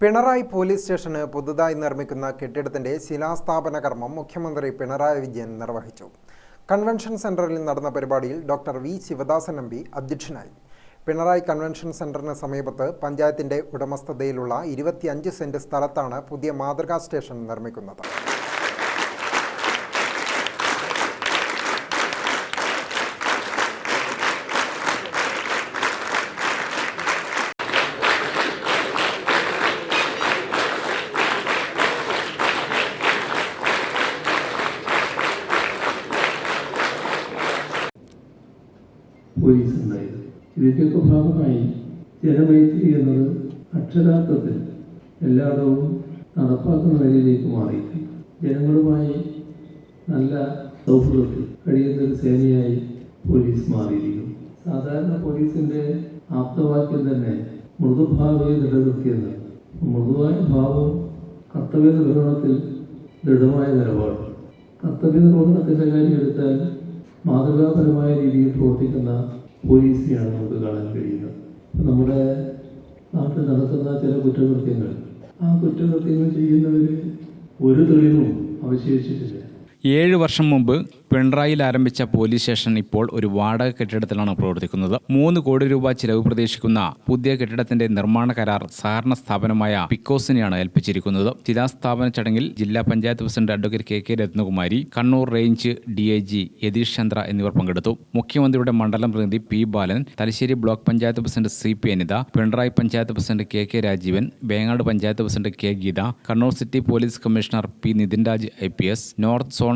Pinarayi police സ്റ്റേഷന് പുതുതായി നിർമ്മിക്കുന്ന കെട്ടിടത്തിന്റെ ശിലാസ്ഥാപന കർമ്മം മുഖ്യമന്ത്രി പിണറായി വിജയൻ നിർവഹിച്ചു. കൺവെൻഷൻ സെന്ററിൽ നടന്ന പരിപാടിയിൽ doctor V Sivadasan M P അധ്യക്ഷനായി. പിണറായി കൺവെൻഷൻ സെന്ററിന് സമീപത്ത് പഞ്ചായത്തിന്റെ ഉടമസ്ഥതയിലുള്ള ഇരുപത്തിയഞ്ച് സെന്റ് സ്ഥലത്താണ് പുതിയ മാതൃകാ സ്റ്റേഷൻ നിർമ്മിക്കുന്നത്. പോലീസ് ഉണ്ടായത് ഇതിന്റെയൊക്കെ ഭാഗമായി ജനമൈത്രി എന്നത് അക്ഷരാർത്ഥത്തിൽ എല്ലായിടവും നടപ്പാക്കുന്ന നിലയിലേക്ക് മാറിയിട്ടുണ്ട്. ജനങ്ങളുമായി നല്ല സൗഹൃദത്തിൽ കഴിയുന്ന ഒരു സേനയായി പോലീസ് മാറിയിരിക്കുന്നു. സാധാരണ പോലീസിന്റെ ആപ്തവാക്യം തന്നെ മൃദുഭാവയെ നിലനിർത്തിയെന്ന്. മൃദുവായ ഭാവവും കർത്തവ്യ നിർവഹണത്തിൽ ദൃഢമായ നിലപാട്. കർത്തവ്യ നിർവഹണത്തിന്റെ കാര്യം എടുത്താൽ മാതൃകാപരമായ രീതിയിൽ പ്രവർത്തിക്കുന്ന പോലീസിനെയാണ് നമുക്ക് കാണാൻ കഴിയുന്നത്. നമ്മുടെ നാട്ടിൽ നടക്കുന്ന ചില കുറ്റകൃത്യങ്ങൾ ആ കുറ്റകൃത്യങ്ങൾ ചെയ്യുന്നവർ ഒരു തെളിവും അവശേഷിച്ചിട്ടില്ല. ഏഴ് വർഷം മുമ്പ് പിണറായിയിൽ ആരംഭിച്ച പോലീസ് സ്റ്റേഷൻ ഇപ്പോൾ ഒരു വാടക കെട്ടിടത്തിലാണ് പ്രവർത്തിക്കുന്നത്. മൂന്ന് കോടി രൂപ ചിലവ് പ്രതീക്ഷിക്കുന്ന പുതിയ കെട്ടിടത്തിന്റെ നിർമ്മാണ കരാർ സഹകരണ സ്ഥാപനമായ പിക്കോസിനെയാണ് ഏൽപ്പിച്ചിരിക്കുന്നത്. ശിലാസ്ഥാപന ചടങ്ങിൽ ജില്ലാ panchayat president advocate K K Rathnakumari Kannur range D I G Yatish Chandra എന്നിവർ പങ്കെടുത്തു. മുഖ്യമന്ത്രിയുടെ മണ്ഡലം പ്രതിനിധി P Balan Thalassery block panchayat president C P Anitha Pinarayi panchayat president K K Rajeevan Vengad panchayat president K Geetha Kannur city police commissioner P Nithin Raj I P S north zone